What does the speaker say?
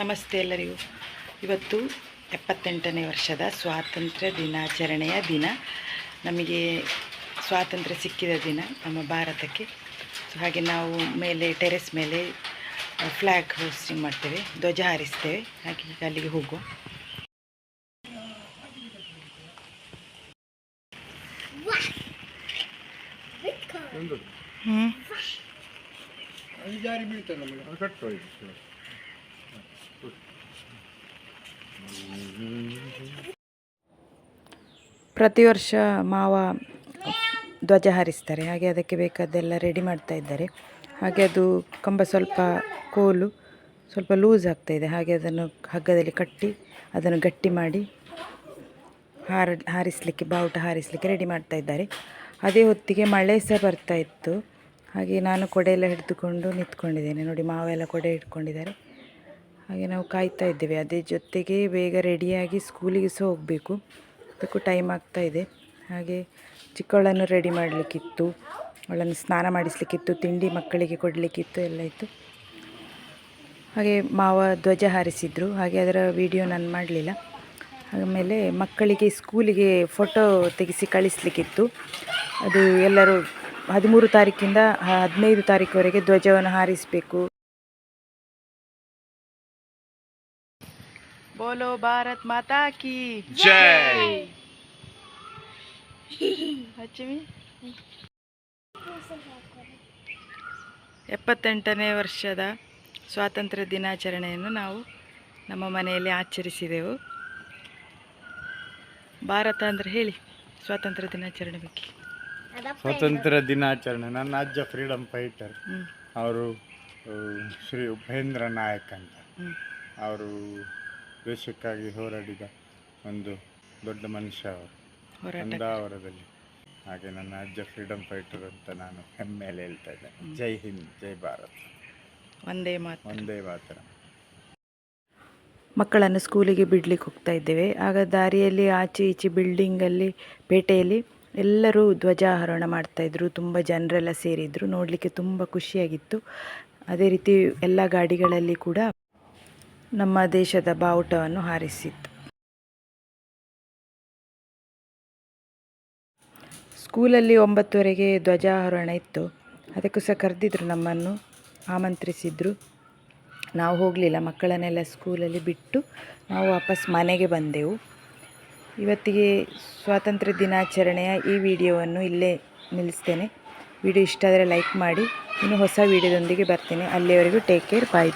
ನಮಸ್ತೆ ಎಲ್ಲರಿಗೂ. ಇವತ್ತು ಎಪ್ಪತ್ತೆಂಟನೇ ವರ್ಷದ ಸ್ವಾತಂತ್ರ್ಯ ದಿನಾಚರಣೆಯ ದಿನ. ನಮಗೆ ಸ್ವಾತಂತ್ರ್ಯ ಸಿಕ್ಕಿದ ದಿನ ನಮ್ಮ ಭಾರತಕ್ಕೆ. ಸೊ ಹಾಗೆ ನಾವು ಮೇಲೆ ಟೆರೆಸ್ ಮೇಲೆ ಫ್ಲ್ಯಾಗ್ ಹೋಸ್ಟಿಂಗ್ ಮಾಡ್ತೇವೆ ಧ್ವಜ ಹಾರಿಸ್ತೇವೆ. ಹಾಗೆ ಈಗ ಅಲ್ಲಿಗೆ ಹೋಗುವ. ಹ್ಞೂ ಅದು ಜಾರಿ ಬೀಳ್ತದೆ ನಮಗೆ ಅದು ಕಟ್ಟು ಇದು. ಪ್ರತಿ ವರ್ಷ ಮಾವ ಧ್ವಜ ಹಾರಿಸ್ತಾರೆ. ಹಾಗೆ ಅದಕ್ಕೆ ಬೇಕಾದ್ದೆಲ್ಲ ರೆಡಿ ಮಾಡ್ತಾ ಇದ್ದಾರೆ. ಹಾಗೆ ಅದು ಕಂಬ ಸ್ವಲ್ಪ ಕೋಲು, ಸ್ವಲ್ಪ ಲೂಸ್ ಆಗ್ತಾ ಇದೆ. ಹಾಗೆ ಅದನ್ನು ಹಗ್ಗದಲ್ಲಿ ಕಟ್ಟಿ ಅದನ್ನು ಗಟ್ಟಿ ಮಾಡಿ ಹಾರ, ಹಾರಿಸಲಿಕ್ಕೆ, ಬಾವುಟ ಹಾರಿಸಲಿಕ್ಕೆ ರೆಡಿ ಮಾಡ್ತಾ ಇದ್ದಾರೆ. ಅದೇ ಹೊತ್ತಿಗೆ ಮಳೆ ಸಹ ಬರ್ತಾ ಇತ್ತು. ಹಾಗೆ ನಾನು ಕೊಡೆ ಎಲ್ಲ ಹಿಡಿದುಕೊಂಡು ನಿಂತ್ಕೊಂಡಿದ್ದೇನೆ. ನೋಡಿ ಮಾವೆಲ್ಲ ಕೊಡೆ ಹಿಡ್ಕೊಂಡಿದ್ದಾರೆ. ಹಾಗೆ ನಾವು ಕಾಯ್ತಾ ಇದ್ದೇವೆ. ಅದೇ ಜೊತೆಗೆ ಬೇಗ ರೆಡಿಯಾಗಿ ಸ್ಕೂಲಿಗೆ ಸಹ ಹೋಗಬೇಕು. ಅದಕ್ಕೂ ಟೈಮ್ ಆಗ್ತಾ ಇದೆ. ಹಾಗೆ ಚಿಕ್ಕವಳನ್ನು ರೆಡಿ ಮಾಡಲಿಕ್ಕಿತ್ತು. ಅವಳನ್ನು ಸ್ನಾನ ಮಾಡಿಸಲಿಕ್ಕಿತ್ತು. ತಿಂಡಿ ಮಕ್ಕಳಿಗೆ ಕೊಡಲಿಕ್ಕಿತ್ತು. ಎಲ್ಲ ಇತ್ತು. ಹಾಗೆ ಮಾವ ಧ್ವಜ ಹಾರಿಸಿದ್ರು. ಹಾಗೆ ಅದರ ವಿಡಿಯೋ ನಾನು ಮಾಡಲಿಲ್ಲ. ಆಮೇಲೆ ಮಕ್ಕಳಿಗೆ ಸ್ಕೂಲಿಗೆ ಫೋಟೋ ತೆಗೆಸಿ ಕಳಿಸ್ಲಿಕ್ಕಿತ್ತು. ಅದು ಎಲ್ಲರೂ ಹದಿಮೂರು ತಾರೀಕಿಂದ ಹದಿನೈದು ತಾರೀಕುವರೆಗೆ ಧ್ವಜವನ್ನು ಹಾರಿಸಬೇಕು. ಬೋಲೋ भारत ಮಾತಾ की जय ಎಪ್ಪತ್ತೆಂಟನೇ ವರ್ಷದ ಸ್ವಾತಂತ್ರ್ಯ ದಿನಾಚರಣೆಯನ್ನು ನಾವು ನಮ್ಮ ಮನೆಯಲ್ಲಿ ಆಚರಿಸಿದೆವು. ಭಾರತ ಅಂದರೆ ಹೇಳಿ ಸ್ವಾತಂತ್ರ್ಯ ದಿನಾಚರಣೆ ಬಗ್ಗೆ. ಸ್ವಾತಂತ್ರ್ಯ ದಿನಾಚರಣೆ ನನ್ನ ಅಜ್ಜ ಫ್ರೀಡಮ್ ಫೈಟರ್. ಹ್ಞೂ ಅವರು ಶ್ರೀ ಉಪೇಂದ್ರ ನಾಯಕ್ ಅಂತ. ಅವರು ದೇಶಕ್ಕಾಗಿ ಹೋರಾಡಿದ ಒಂದು ದೊಡ್ಡ ಮನುಷ್ಯ ಅವರು. ಅಂದಾವರದಲ್ಲಿ ಹಾಗೆ ನನ್ನ ಅಜ್ಜ ಫ್ರೀಡಮ್ ಫೈಟರ್ ಅಂತ ನಾನು ಹೆಮ್ಮೆಯಲ್ಲಿ ಹೇಳ್ತಾ ಇದ್ದೇನೆ ಜೈ ಹಿಂದ್ ಜೈ ಭಾರತ್. ಒಂದೇ ಮಾತು. ಒಂದೇ ಮಾತ್ರ ಮಕ್ಕಳನ್ನು ಸ್ಕೂಲಿಗೆ ಬಿಡ್ಲಿಕ್ಕೆ ಹೋಗ್ತಾ ಇದ್ದೇವೆ. ಆಗ ದಾರಿಯಲ್ಲಿ ಆಚೆ ಈಚೆ ಬಿಲ್ಡಿಂಗಲ್ಲಿ ಪೇಟೆಯಲ್ಲಿ ಎಲ್ಲರೂ ಧ್ವಜಾರೋಹಣ ಮಾಡ್ತಾಯಿದ್ರು ತುಂಬ ಜನರೆಲ್ಲ ಸೇರಿದ್ರು. ನೋಡಲಿಕ್ಕೆ ತುಂಬ ಖುಷಿಯಾಗಿತ್ತು. ಅದೇ ರೀತಿ ಎಲ್ಲ ಗಾಡಿಗಳಲ್ಲಿ ಕೂಡ ನಮ್ಮ ದೇಶದ ಬಾವುಟವನ್ನು ಹಾರಿಸಿತ್ತು. ಸ್ಕೂಲಲ್ಲಿ ಒಂಬತ್ತುವರೆಗೆ ಧ್ವಜಾರೋಹಣ ಇತ್ತು. ಅದಕ್ಕೂ ಸಹ ಕರೆದಿದ್ರು ನಮ್ಮನ್ನು, ಆಮಂತ್ರಿಸಿದ್ರು. ನಾವು ಹೋಗಲಿಲ್ಲ, ಮಕ್ಕಳನ್ನೆಲ್ಲ ಸ್ಕೂಲಲ್ಲಿ ಬಿಟ್ಟು ನಾವು ವಾಪಸ್ ಮನೆಗೆ ಬಂದೆವು. ಇವತ್ತಿಗೆ ಸ್ವಾತಂತ್ರ್ಯ ದಿನಾಚರಣೆಯ ಈ ವಿಡಿಯೋವನ್ನು ಇಲ್ಲೇ ನಿಲ್ಲಿಸ್ತೇನೆ. ವಿಡಿಯೋ ಇಷ್ಟ ಆದರೆ ಲೈಕ್ ಮಾಡಿ, ಇನ್ನು ಹೊಸ ವಿಡಿಯೋದೊಂದಿಗೆ ಬರ್ತೇನೆ. ಅಲ್ಲಿಯವರೆಗೂ ಟೇಕ್ ಕೇರ್, ಬಾಯ್.